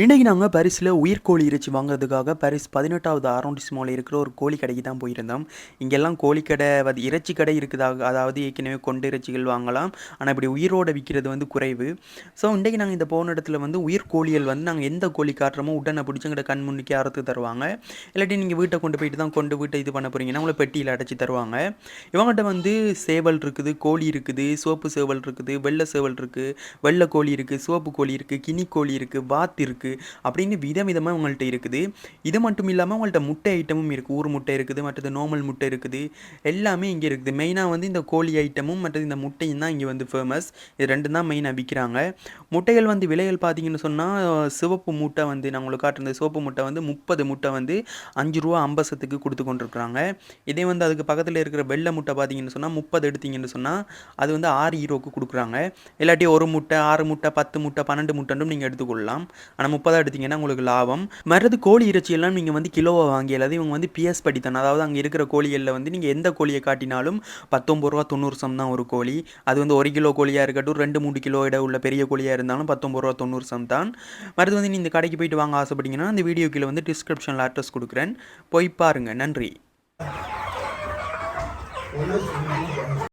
இன்றைக்கி நாங்கள் பாரிஸில் உயிர்கோழி இறைச்சி வாங்குறதுக்காக பாரிஸ் பதினெட்டாவது அரௌண்டிஸ்மாவில் இருக்கிற ஒரு கோழி கடைக்கு தான் போயிருந்தோம். இங்கெல்லாம் கோழிக்கடை கடை இறைச்சி கடை இருக்குதாக அதாவது ஏற்கனவே கொண்டு இறைச்சிகள் வாங்கலாம். ஆனால் இப்படி உயிரோடு விற்கிறது வந்து குறைவு. ஸோ இன்றைக்கி நாங்கள் இந்த போன இடத்துல வந்து உயிர் கோழிகள் வந்து நாங்கள் எந்த கோழி காட்டுறோமோ உடனே பிடிச்சங்கிட்ட கண் முன்னுக்கே அறுத்து தருவாங்க. இல்லாட்டி நீங்கள் வீட்டை கொண்டு போயிட்டு தான் கொண்டு வீட்டை இது பண்ண போகிறீங்கன்னா உங்களை பெட்டியில் அடைச்சி தருவாங்க. இவங்ககிட்ட வந்து சேவல் இருக்குது கோழி இருக்குது சோப்பு சேவல் இருக்குது வெள்ளை சேவல் இருக்குது வெள்ளை கோழி இருக்குது சோப்பு கோழி இருக்குது கினி கோழி இருக்குது வாத்து இருக்குது அப்படின்னு விதவிதமாக உங்கள்கிட்ட இருக்குது. இது மட்டும் இல்லாமல் உங்கள்கிட்ட முட்டை ஐட்டமும் இருக்குது ஊர் முட்டை இருக்குது மற்றது நார்மல் முட்டை இருக்குது. எல்லாமே இங்கே இருக்குது. மெயினாக வந்து இந்த கோழி ஐட்டமும் மற்றது இந்த முட்டையும் தான் இங்கே வந்து ஃபேமஸ் இது ரெண்டு தான் மெயினாக விற்கிறாங்க முட்டைகள் வந்து விலைகள் பார்த்தீங்கன்னு சொன்னால் சிவப்பு முட்டை வந்து நான் உங்களுக்கு காட்டுறது சிவப்பு முட்டை வந்து முப்பது முட்டை வந்து அஞ்சு ரூபா ஐம்பசத்துக்கு கொடுத்து கொண்டிருக்கிறாங்க. இதே வந்து அதுக்கு பக்கத்தில் இருக்கிற வெள்ளை முட்டை பார்த்தீங்கன்னு சொன்னால் முப்பது எடுத்தீங்கன்னு சொன்னால் அது வந்து ஆறு ஈரோக்கு கொடுக்குறாங்க. இல்லாட்டி ஒரு முட்டை ஆறு முட்டை பத்து முட்டை பன்னெண்டு முட்டைன்னு நீங்கள் எடுத்துக்கொள்ளலாம். ஆனால் முப்பதாக எடுத்தீங்கன்னா உங்களுக்கு லாபம். மறுது கோழி இறைச்சி எல்லாம் நீங்கள் வந்து கிலோவை வாங்கி அல்லது இவங்க வந்து பிஎஸ் படித்தான் அதாவது அங்கே இருக்கிற கோழிகளில் வந்து நீங்கள் எந்த கோழியை காட்டினாலும் பத்தொம்பது ரூபா தொண்ணூறு சம் தான் ஒரு கோழி. அது வந்து ஒரு கிலோ கோழியாக இருக்கட்டும் ரெண்டு மூணு கிலோ இட உள்ள பெரிய கோழியாக இருந்தாலும் பத்தொம்பது ரூபா தொண்ணூறு சம் தான். மறுத்து வந்து நீ இந்த கடைக்கு போயிட்டு வாங்க ஆசைப்பட்டீங்கன்னா அந்த வீடியோ கீழே வந்து டிஸ்கிரிப்ஷனில் அட்ரஸ் கொடுக்குறேன். போய் பாருங்கள் நன்றி.